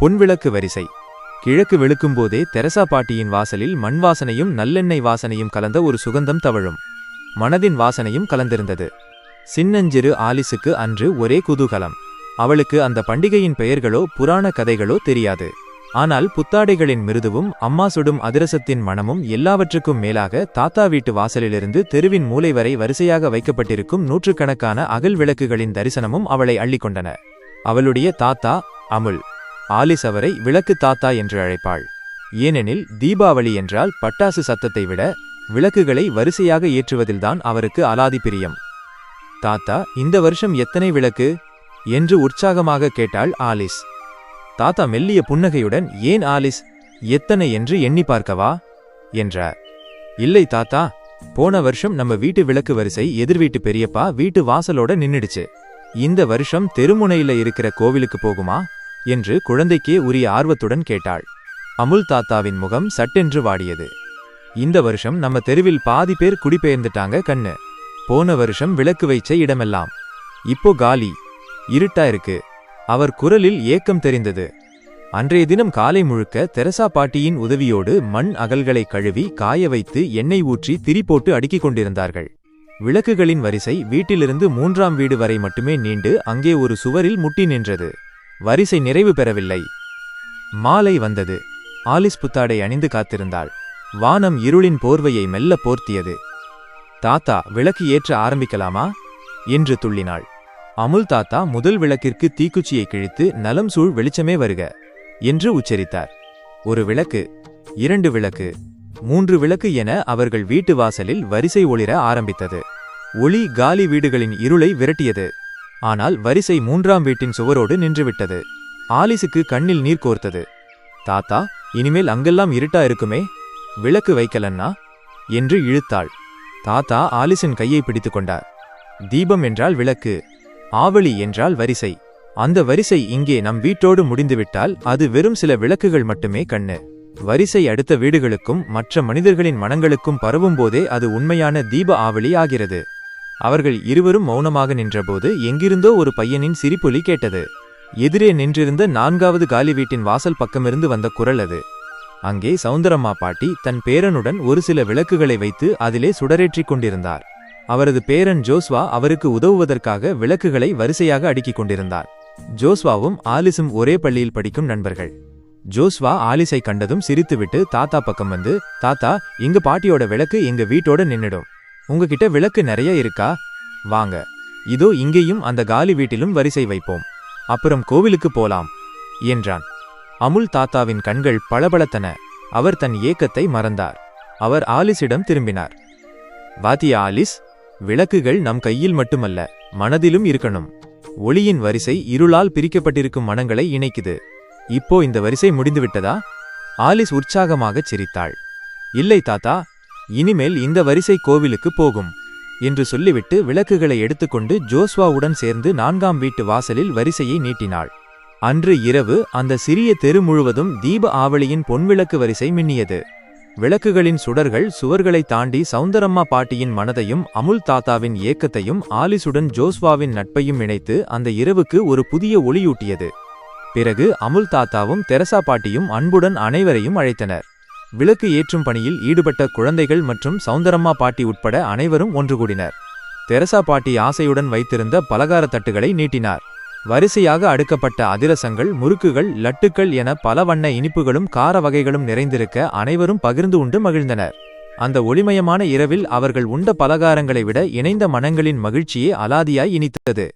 பொன்விளக்கு வரிசை. கிழக்கு வெளுக்கும்போதே தெரசா பாட்டியின் வாசலில் மண் வாசனையும் நல்லெண்ணெய் வாசனையும் கலந்த ஒரு சுகந்தம் தவழும். மனதின் வாசனையும் கலந்திருந்தது. சின்னஞ்சிறு ஆலிஸுக்கு அன்று ஒரே குதூகலம். அவளுக்கு அந்த பண்டிகையின் பெயர்களோ புராண கதைகளோ தெரியாது. ஆனால் புத்தாடைகளின் மிருதுவும் அம்மா சுடும் அதிரசத்தின் மணமும் எல்லாவற்றுக்கும் மேலாக தாத்தா வீட்டு வாசலிலிருந்து தெருவின் மூலை வரை வரிசையாக வைக்கப்பட்டிருக்கும் நூற்றுக்கணக்கான அகல் விளக்குகளின் தரிசனமும் அவளை அள்ளிக்கொண்டன. அவளுடைய தாத்தா அமுல். ஆலிஸ் அவரை விளக்கு தாத்தா என்று அழைப்பாள். ஏனெனில் தீபாவளி என்றால் பட்டாசு சத்தத்தை விட விளக்குகளை வரிசையாக ஏற்றுவதில்தான் அவருக்கு அலாதி பிரியம். தாத்தா இந்த வருஷம் எத்தனை விளக்கு? என்று உற்சாகமாக கேட்டாள் ஆலிஸ். தாத்தா மெல்லிய புன்னகையுடன் ஏன் ஆலிஸ்? எத்தனை என்று எண்ணி பார்க்கவா? என்றார். இல்லை தாத்தா போன வருஷம் நம்ம வீட்டு விளக்கு வரிசை எதிர் வீட்டு பெரியப்பா வீட்டு வாசலோட நின்னுடுச்சு. இந்த வருஷம் தெருமுனையில இருக்கிற கோவிலுக்கு போகுமா? என்று குழந்தைக்கே உரிய ஆர்வத்துடன் கேட்டாள். அமுல் தாத்தாவின் முகம் சட்டென்று வாடியது. இந்த வருஷம் நம்ம தெருவில் பாதி பேர் குடிபெயர்ந்துட்டாங்க கண்ணு. போன வருஷம் விளக்கு வைச்ச இடமெல்லாம். இப்போ காலி. இருட்டா இருக்கு. அவர் குரலில் ஏக்கம் தெரிந்தது. அன்றைய தினம் காலை முழுக்க தெரசா பாட்டியின் உதவியோடு மண் அகல்களை கழுவி காய வைத்து எண்ணெய் ஊற்றி திரி போட்டு அடுக்கிக் கொண்டிருந்தார்கள். விளக்குகளின் வரிசை வீட்டிலிருந்து மூன்றாம் வீடு வரை மட்டுமே நீண்டு அங்கே ஒரு சுவரில் முட்டி நின்றது. வரிசை நிறைவு பெறவில்லை. மாலை வந்தது. ஆலிஸ் புத்தாடை அணிந்து காத்திருந்தாள். வானம் இருளின் போர்வையை மெல்ல போர்த்தியது. தாத்தா விளக்கு ஏற்ற ஆரம்பிக்கலாமா? என்று துள்ளினாள். அமுல் தாத்தா முதல் விளக்கிற்கு தீக்குச்சியை கிழித்து நலம் சூழ் வெளிச்சமே வருக என்று உச்சரித்தார். ஒரு விளக்கு இரண்டு விளக்கு மூன்று விளக்கு என அவர்கள் வீட்டு வாசலில் வரிசை ஒளிர ஆரம்பித்தது. ஒளி காலி வீடுகளின் இருளை விரட்டியது. ஆனால் வரிசை மூன்றாம் வீட்டின் சுவரோடு நின்றுவிட்டது. ஆலிஸுக்கு கண்ணில் நீர் கோர்த்தது. தாத்தா இனிமேல் அங்கெல்லாம் இருட்டா இருக்குமே? விளக்கு வைக்கலன்னா? என்று இழுத்தாள். தாத்தா ஆலிஸின் கையை பிடித்து கொண்டார். தீபம் என்றால் விளக்கு ஆவலி என்றால் வரிசை. அந்த வரிசை இங்கே நம் வீட்டோடு முடிந்துவிட்டால் அது வெறும் சில விளக்குகள் மட்டுமே கண்ணு. வரிசை அடுத்த வீடுகளுக்கும் மற்ற மனிதர்களின் மனங்களுக்கும் பரவும் போதே அது உண்மையான தீப ஆவலி ஆகிறது. அவர்கள் இருவரும் மௌனமாக நின்றபோது எங்கிருந்தோ ஒரு பையனின் சிரிப்பொலி கேட்டது. எதிரே நின்றிருந்த நான்காவது காலி வீட்டின் வாசல் பக்கமிருந்து வந்த குரல் அது. அங்கே சவுந்தரம்மா பாட்டி தன் பேரனுடன் ஒரு சில விளக்குகளை வைத்து அதிலே சுடரேற்றிக் கொண்டிருந்தார். அவரது பேரன் ஜோஸ்வா அவருக்கு உதவுவதற்காக விளக்குகளை வரிசையாக அடுக்கிக் கொண்டிருந்தார். ஜோஸ்வாவும் ஆலிஸும் ஒரே பள்ளியில் படிக்கும் நண்பர்கள். ஜோஸ்வா ஆலிஸை கண்டதும் சிரித்துவிட்டு தாத்தா பக்கம் வந்து தாத்தா எங்க பாட்டியோட விளக்கு எங்க வீட்டோட நின்னுடும். உங்ககிட்ட விளக்கு நிறைய இருக்கா? வாங்க. இதோ இங்கேயும் அந்த காலி வீட்டிலும் வரிசை வைப்போம். அப்புறம் கோவிலுக்கு போலாம் என்றான். அமுல் தாத்தாவின் கண்கள் பளபளத்தன. அவர் தன் ஏக்கத்தை மறந்தார். அவர் ஆலிஸிடம் திரும்பினார். வாத்தியா ஆலிஸ் விளக்குகள் நம் கையில் மட்டுமல்ல மனதிலும் இருக்கணும். ஒளியின் வரிசை இருளால் பிரிக்கப்பட்டிருக்கும் மனங்களை இணைக்குது. இப்போ இந்த வரிசை முடிந்துவிட்டதா? ஆலிஸ் உற்சாகமாகச் சிரித்தாள். இல்லை தாத்தா இனிமேல் இந்த வரிசை கோவிலுக்கு போகும் என்று சொல்லிவிட்டு விளக்குகளை எடுத்துக்கொண்டு ஜோஸ்வாவுடன் சேர்ந்து நான்காம் வீட்டு வாசலில் வரிசையை நீட்டினாள். அன்று இரவு அந்த சிறிய தெரு முழுவதும் தீப ஆவளியின் பொன்விளக்கு வரிசை மின்னியது. விளக்குகளின் சுடர்கள் சுவர்களை தாண்டி சவுந்தரம்மா பாட்டியின் மனதையும் அமுல் தாத்தாவின் ஏக்கத்தையும் ஆலிசுடன் ஜோஸ்வாவின் நட்பையும் இணைத்து அந்த இரவுக்கு ஒரு புதிய ஒளியூட்டியது. பிறகு அமுல் தாத்தாவும் தெரசா பாட்டியும் அன்புடன் அனைவரையும் அழைத்தனர். விளக்கு ஏற்றும் பணியில் ஈடுபட்ட குழந்தைகள் மற்றும் சவுந்தரம்மா பாட்டி உட்பட அனைவரும் ஒன்று கூடினர் தெரசா பாட்டி ஆசையுடன் வைத்திருந்த பலகார தட்டுகளை நீட்டினார். வரிசையாக அடுக்கப்பட்ட அதிரசங்கள் முறுக்குகள் லட்டுக்கள் என பல வண்ண இனிப்புகளும் கார வகைகளும் நிறைந்திருக்க அனைவரும் பகிர்ந்து உண்டு மகிழ்ந்தனர். அந்த ஒளிமயமான இரவில் அவர்கள் உண்ட பலகாரங்களை விட இணைந்த மனங்களின் மகிழ்ச்சியே அலாதியாய் இனித்தது.